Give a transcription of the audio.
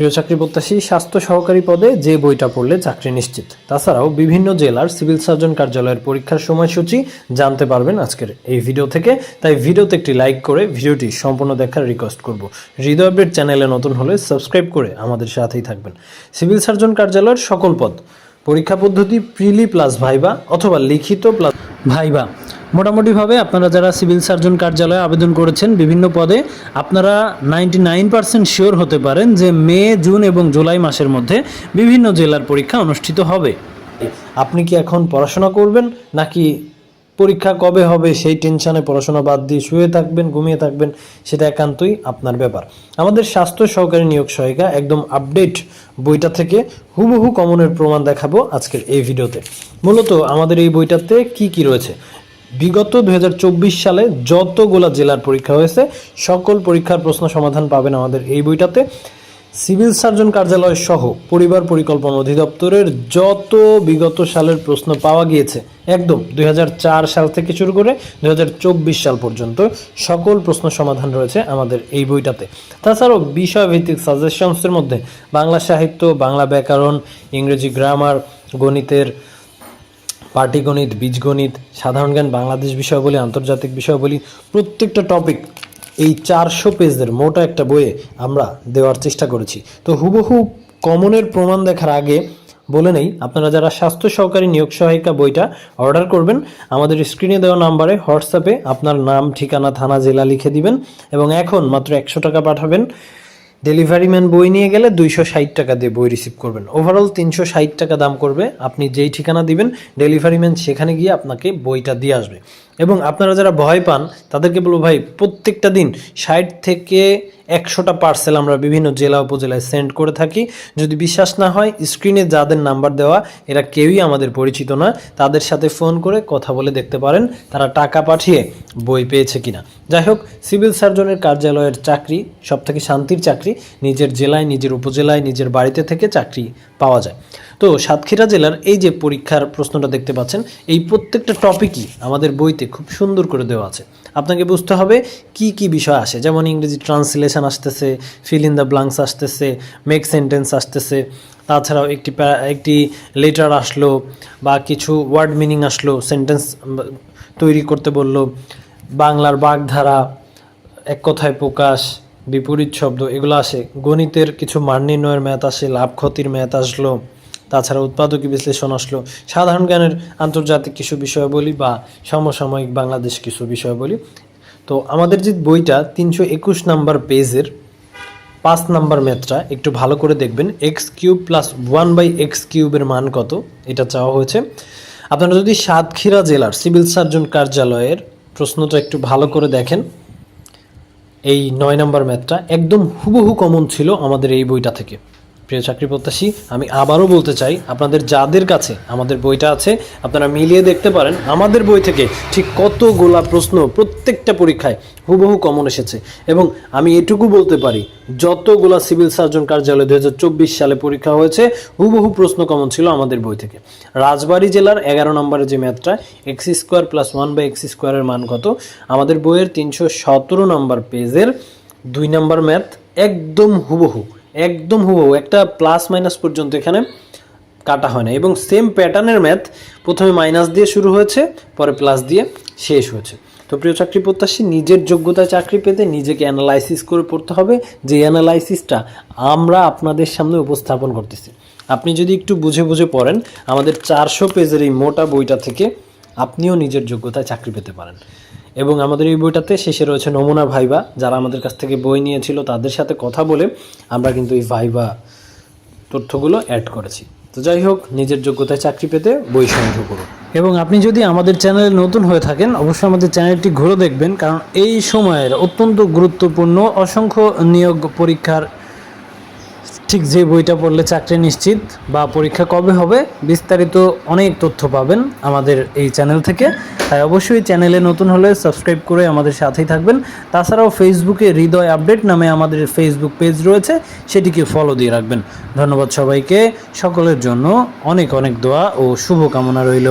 প্রিয় চাকরি প্রত্যাশী, স্বাস্থ্য সহকারী পদে যে বইটা পড়লে চাকরি নিশ্চিত। তাছাড়াও বিভিন্ন জেলার সিভিল সার্জন কার্যালয়ের পরীক্ষার সময়সূচি জানতে পারবেন আজকের এই ভিডিও থেকে। তাই ভিডিওতে একটি লাইক করে ভিডিওটি সম্পূর্ণ দেখার রিকোয়েস্ট করব। হৃদয় আপডেট চ্যানেলে নতুন হলে সাবস্ক্রাইব করে আমাদের সাথেই থাকবেন। সিভিল সার্জন কার্যালয়ের সকল পদ। পরীক্ষা পদ্ধতি প্রিলি প্লাস ভাইবা অথবা লিখিত প্লাস ভাইবা। মোটামুটিভাবে আপনারা যারা সিভিল সার্জন কার্যালয়ে আবেদন করেছেন বিভিন্ন পদে, আপনারা নাইনটি নাইন পার্সেন্ট শিওর হতে পারেন যে মে, জুন এবং জুলাই মাসের মধ্যে বিভিন্ন জেলার পরীক্ষা অনুষ্ঠিত হবে। আপনি কি এখন পড়াশোনা করবেন নাকি পরীক্ষা কবে হবে সেই টেনশনে পড়াশোনা বাদ দিয়ে শুয়ে থাকবেন, ঘুমিয়ে থাকবেন, সেটা একান্তই আপনার ব্যাপার। আমাদের স্বাস্থ্য সহকারী নিয়োগ সহায়িকা একদম আপডেট বইটা থেকে হুবহু কমনের প্রমাণ দেখাবো আজকের এই ভিডিওতে। মূলত আমাদের এই বইটাতে কি কি রয়েছে? বিগত দু হাজার চব্বিশ সালে যতগুলা জেলার পরীক্ষা হয়েছে, সকল পরীক্ষার প্রশ্ন সমাধান পাবেন আমাদের এই বইটাতে। সিভিল সার্জন কার্যালয় সহ পরিবার পরিকল্পনা অধিদপ্তরের যত বিগত সালের প্রশ্ন পাওয়া গিয়েছে, একদম দু হাজার চার সাল থেকে শুরু করে দুই হাজার চব্বিশ সাল পর্যন্ত সকল প্রশ্ন সমাধান রয়েছে আমাদের এই বইটাতে। তাছাড়াও বিষয়ভিত্তিক সাজেশনসের মধ্যে বাংলা সাহিত্য, বাংলা ব্যাকরণ, ইংরেজি গ্রামার, গণিতের, পাটিগণিত, বীজগণিত, সাধারণ জ্ঞান, বাংলাদেশ বিষয়াবলী, আন্তর্জাতিক বিষয়াবলী প্রত্যেকটা টপিক এই চারশো পেজের মোটা একটা বইয়ে আমরা দেওয়ার চেষ্টা করেছি। তো হুবহু কমনের প্রমাণ দেখার আগে বলে নেই, আপনারা যারা স্বাস্থ্য সহকারী নিয়োগ সহায়িকা বইটা অর্ডার করবেন, আমাদের স্ক্রিনে দেওয়া নাম্বারে হোয়াটসঅ্যাপে আপনার নাম, ঠিকানা, থানা, জেলা লিখে দিবেন এবং এখন মাত্র একশো টাকা পাঠাবেন। ডেলিভারি ম্যান বই নিয়ে গেলে দুইশো ষাট টাকা দিয়ে বই রিসিভ করবেন। ওভারঅল তিনশো ষাট টাকা দাম করবে, আপনি যেই ঠিকানা দিবেন, ডেলিভারি ম্যান সেখানে গিয়ে আপনাকে বইটা দিয়ে আসবে। এবং আপনারা যারা ভয় পান, তাদেরকে বলব ভাই, প্রত্যেকটা দিন ষাট থেকে একশোটা পার্সেল আমরা বিভিন্ন জেলা উপজেলায় সেন্ড করে থাকি। যদি বিশ্বাস না হয় স্ক্রিনে যাদের নাম্বার দেওয়া, এরা কেউই আমাদের পরিচিত না। তাদের সাথে ফোন করে কথা বলে দেখতে পারেন, তারা টাকা পাঠিয়ে বই পেয়েছে কিনা। যাই হোক সিভিল সার্জনের কার্যালয়ের চাকরি সব থেকে শান্তির চাকরি, নিজের জেলায়, নিজের উপজেলায়, নিজের বাড়িতে থেকে চাকরি পাওয়া যায়। তো সাতক্ষীরা জেলার এই যে পরীক্ষার প্রশ্নটা দেখতে পাচ্ছেন, এই প্রত্যেকটা টপিকই আমাদের বইতে খুব সুন্দর করে দেওয়া আছে। আপনাকে বুঝতে হবে কি কি বিষয় আসে। যেমন ইংরেজি ট্রান্সলেশন আসতেছে ফিল ইন দ্য ব্লাঙ্কস আসতেছে মেক সেন্টেন্স আসতেছে, তাছাড়াও একটি একটি লেটার আসলো বা কিছু ওয়ার্ড মিনিং আসলো সেন্টেন্স তৈরি করতে বলল, বাংলার বাগধারা, এক কথায় প্রকাশ বিপরীত শব্দ, এগুলো আসে গণিতের কিছু মান নির্ণয়ের ম্যাথ আসে লাভ ক্ষতির ম্যাথ আসলো, তাছাড়া উৎপাদকী বিশ্লেষণ আসলো। সাধারণ জ্ঞানের আন্তর্জাতিক কিছু বিষয় বলি বা সমসাময়িক বাংলাদেশ কিছু বিষয় বলি। তো আমাদের যে বইটা তিনশো একুশ নাম্বার পেজের পাঁচ নাম্বার ম্যাথটা, একটু ভালো করে দেখবেন। X cube plus one by x কিউবের মান কত? এটা চাওয়া হয়েছে। আপনারা যদি সাতক্ষীরা জেলার সিভিল সার্জন কার্যালয়ের প্রশ্নটা একটু ভালো করে দেখেন। এই নয় নম্বর ম্যাথটা একদম হুবহু কমন ছিল আমাদের এই বইটা থেকে। প্রিয় চাকরি প্রত্যাশী, আমি আবারও বলতে চাই, আপনাদের যাদের কাছে আমাদের বইটা আছে, আপনারা মিলিয়ে দেখতে পারেন আমাদের বই থেকে ঠিক কতগুলা প্রশ্ন প্রত্যেকটা পরীক্ষায় হুবহু কমন এসেছে। এবং আমি এটুকু বলতে পারি যতগুলা সিভিল সার্জন কার্যালয় দু হাজার চব্বিশ সালে পরীক্ষা হয়েছে, হুবহু প্রশ্ন কমন ছিল আমাদের বই থেকে। রাজবাড়ী জেলার এগারো নম্বরের যে ম্যাথটা, x square plus one by x স্কোয়ারের মান কত? আমাদের বইয়ের তিনশো সতেরো নম্বর পেজের দুই নম্বর ম্যাথ একদম হুবহু একদম হুবহু, একটা প্লাস মাইনাস পর্যন্ত এখানে কাটা হয় না। এবং সেম প্যাটার্নের ম্যাথ প্রথমে মাইনাস দিয়ে শুরু হয়েছে, পরে প্লাস দিয়ে শেষ হয়েছে। তো প্রিয় চাকরি প্রত্যাশী, নিজের যোগ্যতায় চাকরি পেতে নিজেকে অ্যানালাইসিস করে পড়তে হবে। যে অ্যানালাইসিসটা আমরা আপনাদের সামনে উপস্থাপন করতেছি। আপনি যদি একটু বুঝে বুঝে পড়েন, আমাদের চারশো পেজের এই মোটা বইটা থেকে আপনিও নিজের যোগ্যতায় চাকরি পেতে পারেন। এবং আমাদের এই বইটাতে শেষে রয়েছে নমুনা ভাইবা, যারা আমাদের কাছ থেকে বই নিয়েছিল তাদের সাথে কথা বলে আমরা কিন্তু এই ভাইবা তথ্যগুলো অ্যাড করেছি। তো যাই হোক, নিজের যোগ্যতায় চাকরি পেতে বই সংগ্রহ করুন। এবং আপনি যদি আমাদের চ্যানেলে নতুন হয়ে থাকেন, অবশ্যই আমাদের চ্যানেলটি ঘুরে দেখবেন, কারণ এই সময়ের অত্যন্ত গুরুত্বপূর্ণ, অসংখ্য নিয়োগ পরীক্ষার ঠিক যে বইটা পড়লে চাকরি নিশ্চিত বা পরীক্ষা কবে হবে, বিস্তারিত অনেক তথ্য পাবেন আমাদের এই চ্যানেল থেকে। তাই অবশ্যই চ্যানেলে নতুন হলে সাবস্ক্রাইব করে আমাদের সাথেই থাকবেন। তাছাড়াও ফেসবুকে হৃদয় আপডেট নামে আমাদের ফেসবুক পেজ রয়েছে, সেটিকে ফলো দিয়ে রাখবেন। ধন্যবাদ সবাইকে। সকলের জন্য অনেক অনেক দোয়া ও শুভকামনা রইল।